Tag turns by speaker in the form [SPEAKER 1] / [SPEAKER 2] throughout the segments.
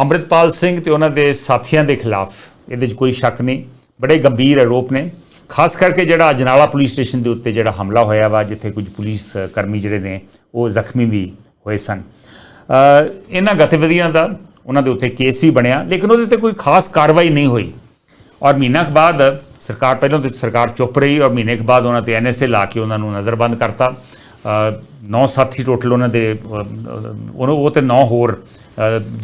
[SPEAKER 1] ਅੰਮ੍ਰਿਤਪਾਲ ਸਿੰਘ ਤੇ ਉਹਨਾਂ ਦੇ ਸਾਥੀਆਂ ਦੇ ਖਿਲਾਫ ਇਹਦੇ 'ਚ ਕੋਈ ਸ਼ੱਕ ਨਹੀਂ। ਬੜੇ ਗੰਭੀਰ ਆਰੋਪ ਨੇ। ਖਾਸ ਕਰਕੇ ਜਿਹੜਾ ਅਜਨਾਲਾ ਪੁਲਿਸ ਸਟੇਸ਼ਨ ਦੇ ਉੱਤੇ ਜਿਹੜਾ ਹਮਲਾ ਹੋਇਆ ਵਾ ਜਿੱਥੇ ਕੁਝ ਪੁਲਿਸ ਕਰਮੀ ਜਿਹੜੇ ਨੇ ਉਹ ਜ਼ਖਮੀ ਵੀ ਹੋਏ ਸਨ। ਇਹਨਾਂ ਗਤੀਵਿਧੀਆਂ ਦਾ ਉਹਨਾਂ ਦੇ ਉੱਤੇ ਕੇਸ ਵੀ ਬਣਿਆ ਲੇਕਿਨ ਉਹਦੇ ਤੇ ਕੋਈ ਖਾਸ ਕਾਰਵਾਈ ਨਹੀਂ ਹੋਈ। ਔਰ ਮਹੀਨਾ ਕੁ ਬਾਅਦ ਸਰਕਾਰ ਪਹਿਲਾਂ ਤਾਂ ਸਰਕਾਰ ਚੁੱਪ ਰਹੀ ਔਰ ਮਹੀਨੇ ਕੁ ਬਾਅਦ ਉਹਨਾਂ ਤੇ ਐਨਐਸਏ ਲਾ ਕੇ ਉਹਨਾਂ ਨੂੰ ਨਜ਼ਰਬੰਦ ਕਰਤਾ। ਨੌ ਸਾਥੀ ਟੋਟਲ ਉਹਨਾਂ ਦੇ ਅ, ਉਹ ਤੇ ਨੌ ਹੋਰ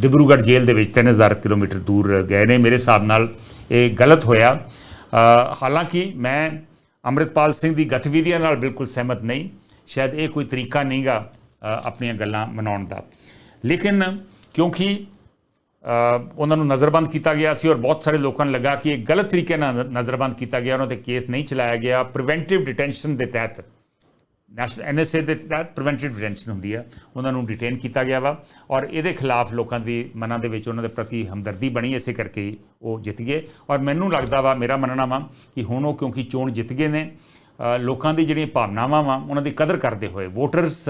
[SPEAKER 1] ਡਿਬਰੂਗੜ੍ਹ ਜੇਲ੍ਹ ਦੇ ਵਿੱਚ 3000 ਕਿਲੋਮੀਟਰ ਦੂਰ ਗਏ ਨੇ। ਮੇਰੇ ਹਿਸਾਬ ਨਾਲ ਇਹ ਗਲਤ ਹੋਇਆ। ਹਾਲਾਂਕਿ ਮੈਂ ਅੰਮ੍ਰਿਤਪਾਲ ਸਿੰਘ ਦੀ ਗਤੀਵਿਧੀਆਂ ਨਾਲ ਬਿਲਕੁਲ ਸਹਿਮਤ ਨਹੀਂ। ਸ਼ਾਇਦ ਇਹ ਕੋਈ ਤਰੀਕਾ ਨਹੀਂਗਾ ਆਪਣੀਆਂ ਗੱਲਾਂ ਮਨਾਉਣ ਦਾ। ਲੇਕਿਨ ਕਿਉਂਕਿ ਉਹਨਾਂ ਨੂੰ ਨਜ਼ਰਬੰਦ ਕੀਤਾ ਗਿਆ ਸੀ ਔਰ ਬਹੁਤ ਸਾਰੇ ਲੋਕਾਂ ਨੂੰ ਲੱਗਾ ਕਿ ਇਹ ਗਲਤ ਤਰੀਕੇ ਨਾਲ ਨਜ਼ਰਬੰਦ ਕੀਤਾ ਗਿਆ। ਉਹਨਾਂ ਤੇ ਕੇਸ ਨਹੀਂ ਚਲਾਇਆ ਗਿਆ। ਪ੍ਰੀਵੈਂਟਿਵ ਡਿਟੈਂਸ਼ਨ ਦੇ ਤਹਿਤ ਨੈਸ਼ਨਲ ਐਨਐਸਏ ਦੇ ਤਹਿਤ ਪ੍ਰੀਵੈਂਟਿਵ ਡਿਟੈਂਸ਼ਨ ਹੁੰਦੀ ਆ। ਉਹਨਾਂ ਨੂੰ ਡਿਟੇਨ ਕੀਤਾ ਗਿਆ ਵਾ ਔਰ ਇਹਦੇ ਖਿਲਾਫ ਲੋਕਾਂ ਦੀ ਮਨਾਂ ਦੇ ਵਿੱਚ ਉਹਨਾਂ ਦੇ ਪ੍ਰਤੀ ਹਮਦਰਦੀ ਬਣੀ, ਇਸੇ ਕਰਕੇ ਉਹ ਜਿੱਤ ਗਏ। ਔਰ ਮੈਨੂੰ ਲੱਗਦਾ ਵਾ, ਮੇਰਾ ਮੰਨਣਾ ਵਾ ਕਿ ਹੁਣ ਉਹ ਕਿਉਂਕਿ ਚੋਣ ਜਿੱਤ ਗਏ ਨੇ ਲੋਕਾਂ ਦੀ ਜਿਹੜੀਆਂ ਭਾਵਨਾਵਾਂ ਵਾ, ਉਹਨਾਂ ਦੀ ਕਦਰ ਕਰਦੇ ਹੋਏ ਵੋਟਰਸ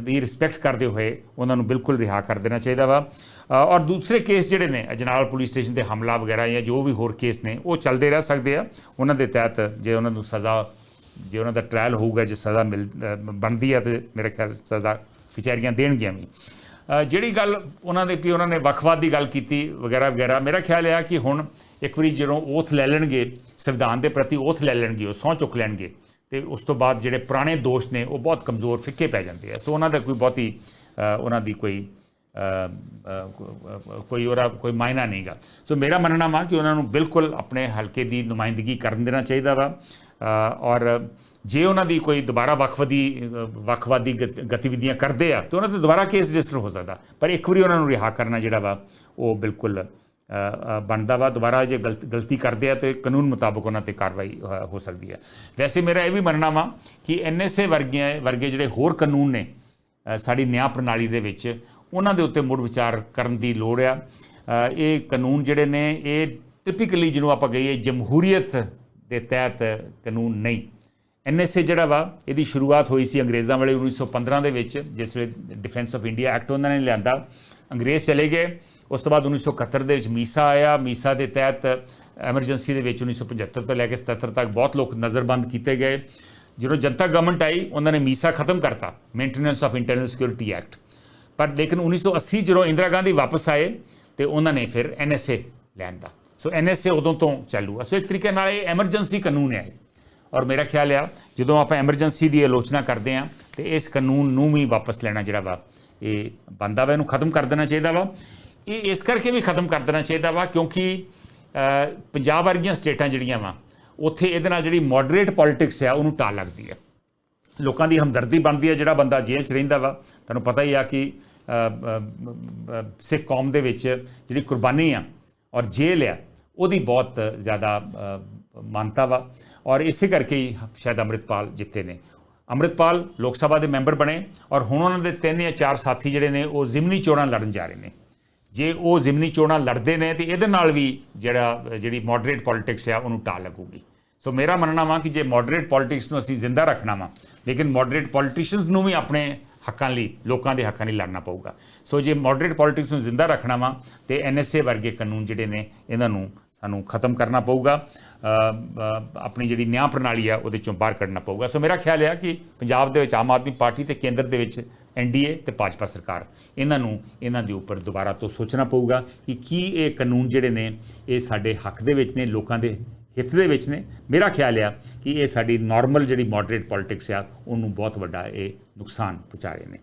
[SPEAKER 1] ਦੀ ਰਿਸਪੈਕਟ ਕਰਦੇ ਹੋਏ ਉਹਨਾਂ ਨੂੰ ਬਿਲਕੁਲ ਰਿਹਾ ਕਰ ਦੇਣਾ ਚਾਹੀਦਾ ਵਾ। ਔਰ ਦੂਸਰੇ ਕੇਸ ਜਿਹੜੇ ਨੇ, ਅਜਨਾਲ ਪੁਲਿਸ ਸਟੇਸ਼ਨ ਤੇ ਹਮਲਾ ਵਗੈਰਾ ਜਾਂ ਜੋ ਵੀ ਹੋਰ ਕੇਸ ਨੇ, ਉਹ ਚੱਲਦੇ ਰਹਿ ਸਕਦੇ ਆ। ਉਹਨਾਂ ਦੇ ਤਹਿਤ ਜੇ ਉਹਨਾਂ ਨੂੰ ਸਜ਼ਾ ਜੇ ਉਹਨਾਂ ਦਾ ਟ੍ਰਾਇਲ ਹੋਊਗਾ, ਜੇ ਸਜ਼ਾ ਮਿਲ ਬਣਦੀ ਹੈ ਤੇ ਮੇਰੇ ਖਿਆਲ ਸਜ਼ਾ ਕਚਹਿਰੀਆਂ ਦੇਣਗੀਆਂ ਵੀ। ਜਿਹੜੀ ਗੱਲ ਉਹਨਾਂ ਦੇ ਵੀ ਉਹਨਾਂ ਨੇ ਵੱਖਵਾਦ ਦੀ ਗੱਲ ਕੀਤੀ, ਵਗੈਰਾ ਵਗੈਰਾ, ਮੇਰਾ ਖਿਆਲ ਹੈ ਕਿ ਹੁਣ ਇੱਕ ਵਾਰੀ ਜਦੋਂ ਓਥ ਲੈ ਲੈਣਗੇ, ਸੰਵਿਧਾਨ ਦੇ ਪ੍ਰਤੀ ਓਥ ਲੈ ਲੈਣਗੇ, ਉਹ ਸਹੁੰ ਚੁੱਕ ਲੈਣਗੇ, ਤੇ ਉਸ ਤੋਂ ਬਾਅਦ ਜਿਹੜੇ ਪੁਰਾਣੇ ਦੋਸ਼ ਨੇ, ਉਹ ਬਹੁਤ ਕਮਜ਼ੋਰ, ਫਿੱਕੇ ਪੈ ਜਾਂਦੇ ਆ। ਸੋ ਉਹਨਾਂ ਦਾ ਕੋਈ ਬਹੁਤੀ ਉਹਨਾਂ ਦੀ ਕੋਈ ਕੋਈ ਉਹਦਾ ਕੋਈ ਮਾਇਨਾ ਨਹੀਂਗਾ। ਸੋ ਮੇਰਾ ਮੰਨਣਾ ਵਾ ਕਿ ਉਹਨਾਂ ਨੂੰ ਬਿਲਕੁਲ ਆਪਣੇ ਹਲਕੇ ਦੀ ਨੁਮਾਇੰਦਗੀ ਕਰਨ ਦੇਣਾ ਚਾਹੀਦਾ ਵਾ। ਔਰ ਜੇ ਉਹਨਾਂ ਦੀ ਕੋਈ ਦੁਬਾਰਾ ਵੱਖਵਾਦੀ ਅ, ਵੱਖਵਾਦੀ ਗਤ- ਗਤੀਵਿਧੀਆਂ ਕਰਦੇ ਆ ਤਾਂ ਉਹਨਾਂ ਤੇ ਦੁਬਾਰਾ ਕੇਸ ਰਜਿਸਟਰ ਹੋ ਸਕਦਾ। ਪਰ ਇੱਕ ਵਾਰੀ ਉਹਨਾਂ ਨੂੰ ਰਿਹਾ ਕਰਨਾ ਜਿਹੜਾ ਵਾ ਉਹ ਬਿਲਕੁਲ ਬਣਦਾ ਵਾ। ਦੁਬਾਰਾ ਜੇ ਗਲਤ ਗਲਤੀ ਕਰਦੇ ਆ ਤਾਂ ਕਾਨੂੰਨ ਮੁਤਾਬਕ ਉਹਨਾਂ ਤੇ ਕਾਰਵਾਈ ਹੋ ਸਕਦੀ ਹੈ ਵੈਸੇ ਮੇਰਾ ਇਹ ਵੀ ਮੰਨਣਾ ਵਾ ਕਿ ਐਨਐਸਏ ਵਰਗੀਆਂ ਵਰਗੇ ਜਿਹੜੇ ਹੋਰ ਕਾਨੂੰਨ ਨੇ ਸਾਡੀ ਨਿਆਂ ਪ੍ਰਣਾਲੀ ਦੇ ਵਿੱਚ ਉਹਨਾਂ ਦੇ ਉੱਤੇ ਮੁੜ ਵਿਚਾਰ ਕਰਨ ਦੀ ਲੋੜ ਆ। ਇਹ ਕਾਨੂੰਨ ਜਿਹੜੇ ਨੇ, ਇਹ ਟਿਪੀਕਲੀ ਜਿਹਨੂੰ ਆਪਾਂ ਕਹੀਏ ਜਮਹੂਰੀਅਤ ਦੇ ਤਹਿਤ ਕਾਨੂੰਨ ਨਹੀਂ। ਐਨਐਸਏ ਜਿਹੜਾ ਵਾ, ਇਹਦੀ ਸ਼ੁਰੂਆਤ ਹੋਈ ਸੀ ਅੰਗਰੇਜ਼ਾਂ ਵੇਲੇ 1915 ਦੇ ਵਿੱਚ, ਜਿਸ ਵੇਲੇ ਡਿਫੈਂਸ ਆਫ ਇੰਡੀਆ ਐਕਟ ਉਹਨਾਂ ਨੇ ਲਿਆਂਦਾ। ਅੰਗਰੇਜ਼ ਚਲੇ ਗਏ। ਉਸ ਤੋਂ ਬਾਅਦ 1971 ਦੇ ਵਿੱਚ ਮੀਸਾ ਆਇਆ। ਮੀਸਾ ਦੇ ਤਹਿਤ ਐਮਰਜੈਂਸੀ ਦੇ ਵਿੱਚ 1975 ਤੋਂ ਲੈ ਕੇ 77 ਤੱਕ ਬਹੁਤ ਲੋਕ ਨਜ਼ਰਬੰਦ ਕੀਤੇ ਗਏ। ਜਦੋਂ ਜਨਤਾ ਗਵਰਨਮੈਂਟ ਆਈ, ਉਹਨਾਂ ਨੇ ਮੀਸਾ ਖਤਮ ਕਰਤਾ। Maintenance of internal security act ਪਰ ਲੇਕਿਨ 1980 ਜਦੋਂ ਇੰਦਰਾ ਗਾਂਧੀ ਵਾਪਸ ਆਏ ਤੇ ਉਹਨਾਂ ਨੇ ਫਿਰ ਐਨਐਸਏ ਲੈਂਦਾ ਸੋ ਐਨਐਸਏ ਉਦੋਂ ਤੋਂ ਚਾਲੂ ਆ। ਸੋ ਇੱਕ ਤਰੀਕੇ ਨਾਲ ਇਹ ਐਮਰਜੈਂਸੀ ਕਾਨੂੰਨ ਹੈ। ਇਹ। ਔਰ ਮੇਰਾ ਖਿਆਲ ਆ, ਜਦੋਂ ਆਪਾਂ ਐਮਰਜੈਂਸੀ ਦੀ ਆਲੋਚਨਾ ਕਰਦੇ ਆ ਤੇ ਇਸ ਕਾਨੂੰਨ ਨੂੰ ਵੀ ਵਾਪਸ ਲੈਣਾ ਜਿਹੜਾ ਵਾ, ਇਹ ਬੰਦਾ ਵਾ, ਇਹਨੂੰ ਖਤਮ ਕਰ ਦੇਣਾ ਚਾਹੀਦਾ ਵਾ। ਇਹ ਇਸ ਕਰਕੇ ਵੀ ਖਤਮ ਕਰ ਦੇਣਾ ਚਾਹੀਦਾ ਵਾ, ਕਿਉਂਕਿ ਪੰਜਾਬ ਵਰਗੀਆਂ ਸਟੇਟਾਂ ਜਿਹੜੀਆਂ ਵਾ, ਉੱਥੇ ਇਹਦੇ ਨਾਲ ਜਿਹੜੀ ਮੋਡਰੇਟ ਪੋਲਿਟਿਕਸ ਆ, ਉਹਨੂੰ ਟਾਲ ਲੱਗਦੀ ਹੈ ਲੋਕਾਂ ਦੀ ਹਮਦਰਦੀ ਬਣਦੀ ਹੈ ਜਿਹੜਾ ਬੰਦਾ ਜੇਲ੍ਹ 'ਚ ਰਹਿੰਦਾ ਵਾ। ਤੁਹਾਨੂੰ ਪਤਾ ਹੀ ਆ ਕਿ ਸਿੱਖ ਕੌਮ ਦੇ ਵਿੱਚ ਜਿਹੜੀ ਕੁਰਬਾਨੀ ਆ ਔਰ ਜੇਲ੍ਹ ਆ, ਉਹਦੀ ਬਹੁਤ ਜ਼ਿਆਦਾ ਮਾਨਤਾ ਵਾ। ਔਰ ਇਸੇ ਕਰਕੇ ਹੀ ਸ਼ਾਇਦ ਅੰਮ੍ਰਿਤਪਾਲ ਜਿੱਤੇ ਨੇ। ਅੰਮ੍ਰਿਤਪਾਲ ਲੋਕ ਸਭਾ ਦੇ ਮੈਂਬਰ ਬਣੇ ਔਰ ਹੁਣ ਉਹਨਾਂ ਦੇ ਤਿੰਨ ਜਾਂ ਚਾਰ ਸਾਥੀ ਜਿਹੜੇ ਨੇ, ਉਹ ਜ਼ਿਮਨੀ ਚੋਣਾਂ ਲੜਨ ਜਾ ਰਹੇ ਨੇ। ਜੇ ਉਹ ਜ਼ਿਮਨੀ ਚੋਣਾਂ ਲੜਦੇ ਨੇ ਤੇ ਇਹਦੇ ਨਾਲ ਵੀ ਜਿਹੜਾ, ਜਿਹੜੀ ਮੋਡਰੇਟ ਪੋਲਿਟਿਕਸ ਆ, ਉਹਨੂੰ ਟਾਲ ਲੱਗੂਗੀ। ਸੋ ਮੇਰਾ ਮੰਨਣਾ ਵਾ ਕਿ ਜੇ ਮੋਡਰੇਟ ਪੋਲਿਟਿਕਸ ਨੂੰ ਅਸੀਂ ਜ਼ਿੰਦਾ ਰੱਖਣਾ ਵਾ, ਲੇਕਿਨ ਮੋਡਰੇਟ ਪੋਲਿਟਿਸ਼ੀਅਨਸ ਨੂੰ ਵੀ ਆਪਣੇ ਹੱਕਾਂ ਲਈ, ਲੋਕਾਂ ਦੇ ਹੱਕਾਂ ਲਈ ਲੜਨਾ ਪਊਗਾ। ਸੋ ਜੇ ਮੋਡਰੇਟ ਪੋਲਿਟਿਕਸ ਨੂੰ ਜ਼ਿੰਦਾ ਰੱਖਣਾ ਵਾ, ਤੇ ਐਨਐਸਏ ਵਰਗੇ ਕਾਨੂੰਨ ਜਿਹੜੇ ਨੇ, ਇਹਨਾਂ ਨੂੰ ਸਾਨੂੰ ਖਤਮ ਕਰਨਾ ਪਊਗਾ। ਆਪਣੀ ਜਿਹੜੀ ਨਿਆਂ ਪ੍ਰਣਾਲੀ ਆ, ਉਹਦੇ ਚੋਂ ਬਾਹਰ ਕੱਢਣਾ ਪਊਗਾ। ਸੋ ਮੇਰਾ ਖਿਆਲ ਹੈ ਕਿ ਪੰਜਾਬ ਦੇ ਵਿੱਚ ਆਮ ਆਦਮੀ ਪਾਰਟੀ ਤੇ ਕੇਂਦਰ ਦੇ ਵਿੱਚ ਐਨਡੀਏ ਤੇ ਭਾਜਪਾ ਸਰਕਾਰ, ਇਹਨਾਂ ਨੂੰ ਇਹਨਾਂ ਦੇ ਉੱਪਰ ਦੁਬਾਰਾ ਤੋਂ ਸੋਚਣਾ ਪਊਗਾ ਕਿ ਕੀ ਇਹ ਕਾਨੂੰਨ ਜਿਹੜੇ ਨੇ, ਇਹ ਸਾਡੇ ਹੱਕ ਦੇ ਵਿੱਚ ਨੇ, ਲੋਕਾਂ ਦੇ ਹਿੱਤ ਦੇ ਵਿੱਚ ਨੇ। ਮੇਰਾ ਖਿਆਲ ਆ ਕਿ ਇਹ ਸਾਡੀ ਨਾਰਮਲ ਜਿਹੜੀ ਮੋਡਰੇਟ ਪੋਲਿਟਿਕਸ ਆ, ਉਹਨੂੰ ਬਹੁਤ ਵੱਡਾ ਇਹ ਨੁਕਸਾਨ ਪਹੁੰਚਾ ਰਹੇ ਨੇ।